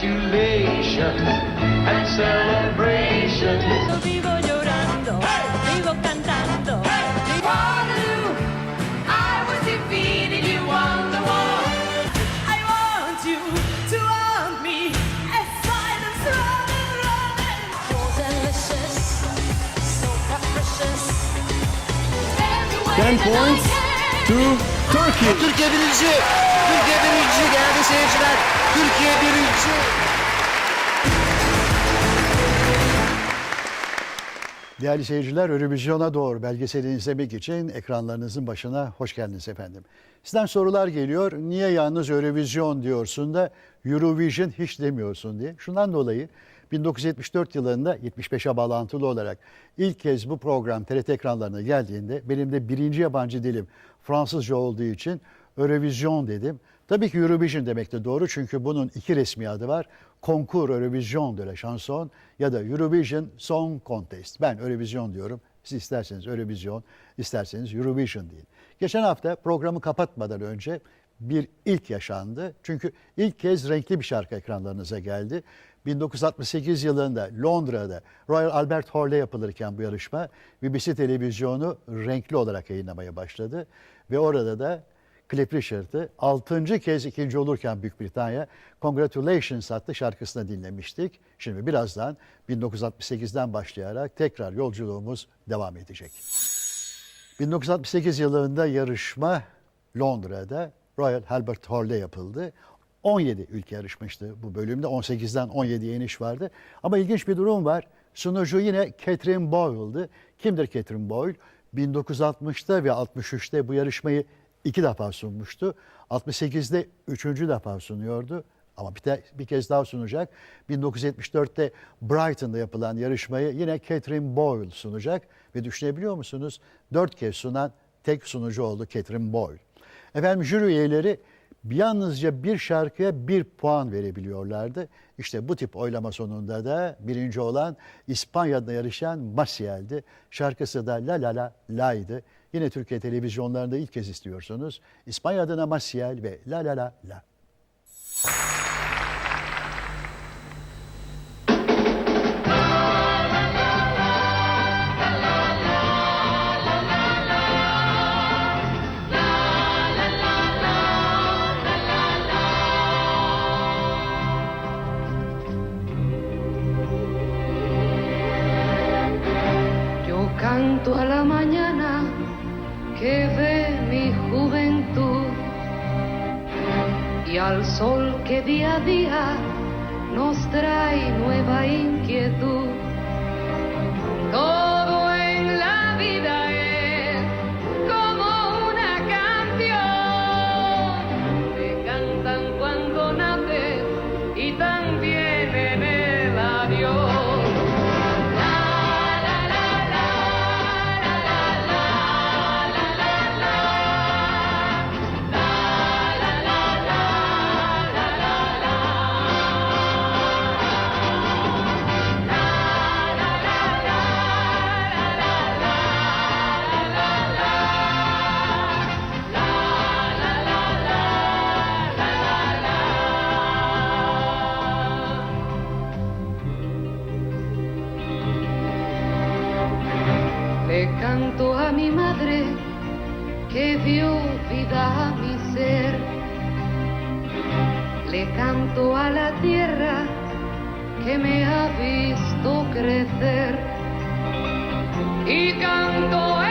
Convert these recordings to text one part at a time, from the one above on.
congratulations and celebrations. Vivo llorando, vivo cantando. Waterloo, I was defeated, you won the war. I want you to want me as silence running, running. You're delicious, so capricious. Every way 10 that I points to Turkey. Türkiye birinci. Türkiye birinci değerli seyirciler. Türkiye birinci. Değerli seyirciler, Eurovision'a doğru belgeselini izlemek için ekranlarınızın başına hoş geldiniz efendim. Sizden sorular geliyor. Niye yalnız Eurovision diyorsun da Eurovision hiç demiyorsun diye. Şundan dolayı 1974 yılında 75'e bağlantılı olarak ilk kez bu program TRT ekranlarına geldiğinde benim de birinci yabancı dilim Fransızca olduğu için Eurovision dedim. Tabii ki Eurovision demek de doğru çünkü bunun iki resmi adı var. Konkur Eurovision de la chanson ya da Eurovision Song Contest. Ben Eurovision diyorum. Siz isterseniz Eurovision, isterseniz Eurovision deyin. Geçen hafta programı kapatmadan önce bir ilk yaşandı. Çünkü ilk kez renkli bir şarkı ekranlarınıza geldi. 1968 yılında Londra'da Royal Albert Hall'de yapılırken bu yarışma BBC televizyonu renkli olarak yayınlamaya başladı. Ve orada da Cliff Richard'ı 6. kez ikinci olurken Büyük Britanya Congratulations adlı şarkısını dinlemiştik. Şimdi birazdan 1968'den başlayarak tekrar yolculuğumuz devam edecek. 1968 yılında yarışma Londra'da Royal Albert Hall'de yapıldı. 17 ülke yarışmıştı bu bölümde. 18'den 17'ye iniş vardı. Ama ilginç bir durum var. Sunucu yine Catherine Boyle'dı. Kimdir Catherine Boyle? 1960'ta ve 63'te bu yarışmayı iki defa sunmuştu. 68'de üçüncü defa sunuyordu. Ama bir, te- bir kez daha sunacak. 1974'te Brighton'da yapılan yarışmayı yine Catherine Boyle sunacak. Ve düşünebiliyor musunuz? Dört kez sunan tek sunucu oldu Catherine Boyle. Efendim jüri üyeleri yalnızca bir şarkıya bir puan verebiliyorlardı. İşte bu tip oylama sonunda da birinci olan İspanya'da yarışan Maciel'di. Şarkısı da La La La La'ydı. Yine Türkiye televizyonlarında ilk kez istiyorsunuz. İspanya adına Maciel ve La La La La. Al sol que día a día nos trae nueva inquietud. Le canto a mi madre que dio vida a mi ser. Le canto a la tierra que me ha visto crecer. Y canto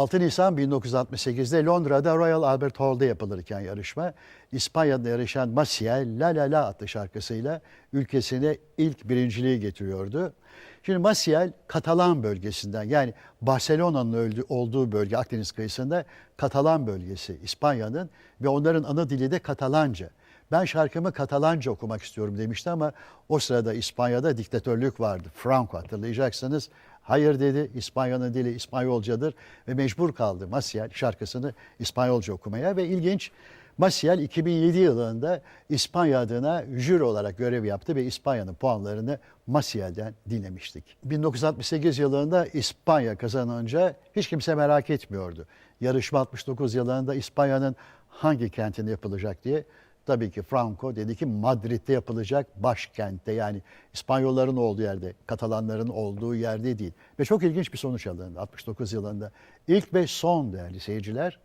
6 Nisan 1968'de Londra'da Royal Albert Hall'da yapılırken yarışma, İspanya'da yarışan Maciel La La La adlı şarkısıyla ülkesine ilk birinciliği getiriyordu. Şimdi Maciel Katalan bölgesinden yani Barcelona'nın olduğu bölge Akdeniz kıyısında Katalan bölgesi İspanya'nın ve onların ana dili de Katalanca. Ben şarkımı Katalanca okumak istiyorum demişti ama o sırada İspanya'da diktatörlük vardı. Franco hatırlayacaksınız. Hayır dedi İspanya'nın dili İspanyolcadır ve mecbur kaldı Maciel şarkısını İspanyolca okumaya ve ilginç Maciel 2007 yılında İspanya adına jüri olarak görev yaptı ve İspanya'nın puanlarını Maciel'den dinlemiştik. 1968 yılında İspanya kazanınca hiç kimse merak etmiyordu. Yarışma 69 yılında İspanya'nın hangi kentinde yapılacak diye Tabii ki Franco dedi ki Madrid'de yapılacak başkentte yani İspanyolların olduğu yerde, Katalanların olduğu yerde değil. Ve çok ilginç bir sonuç alındı 69 yılında. İlk ve son değerli seyirciler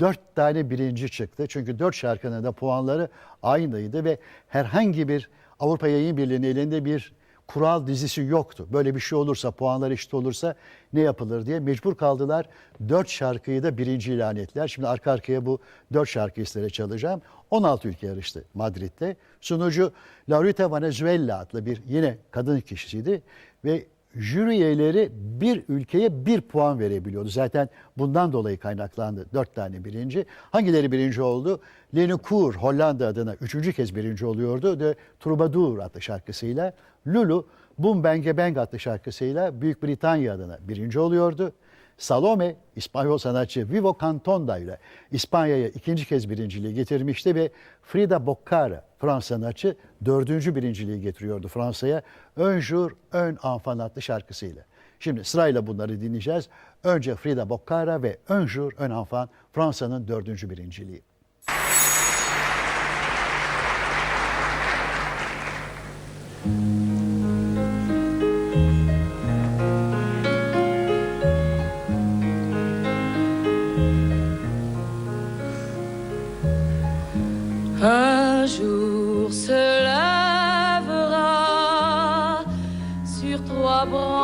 dört tane birinci çıktı. Çünkü dört şarkının da puanları aynıydı ve herhangi bir Avrupa Yayın Birliği'nin elinde bir kural dizisi yoktu. Böyle bir şey olursa, puanlar eşit olursa ne yapılır diye mecbur kaldılar. Dört şarkıyı da birinci ilan ettiler. Şimdi arka arkaya bu dört şarkıyı sizlere çalacağım. 16 ülke yarıştı Madrid'de. Sunucu Laurita Venezuela adlı bir yine kadın kişisiydi ve jüri üyeleri bir ülkeye bir puan verebiliyordu. Zaten bundan dolayı kaynaklandı. Dört tane birinci. Hangileri birinci oldu? Leni Koer Hollanda adına üçüncü kez birinci oluyordu. De Troubadour adlı şarkısıyla. Lulu Boom Bang Bang adlı şarkısıyla Büyük Britanya adına birinci oluyordu. Salome, İspanyol sanatçı Vivo Cantonda ile İspanya'ya ikinci kez birinciliği getirmişti ve Frida Boccara, Fransız sanatçı dördüncü birinciliği getiriyordu Fransa'ya. Ön jour, ön enfant adlı şarkısıyla. Şimdi sırayla bunları dinleyeceğiz. Önce Frida Boccara ve Ön jour, ön enfant Fransa'nın dördüncü birinciliği. Un jour se lèvera sur trois branches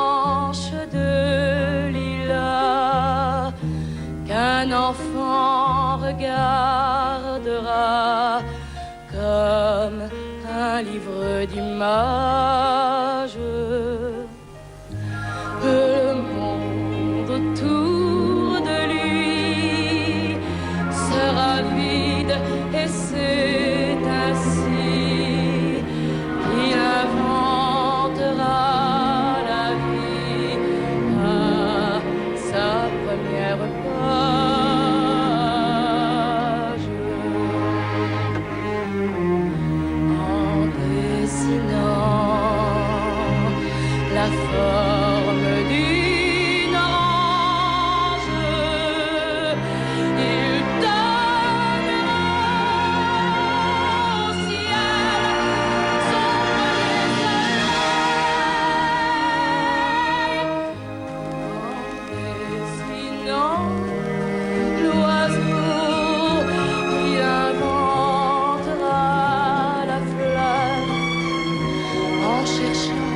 tradition.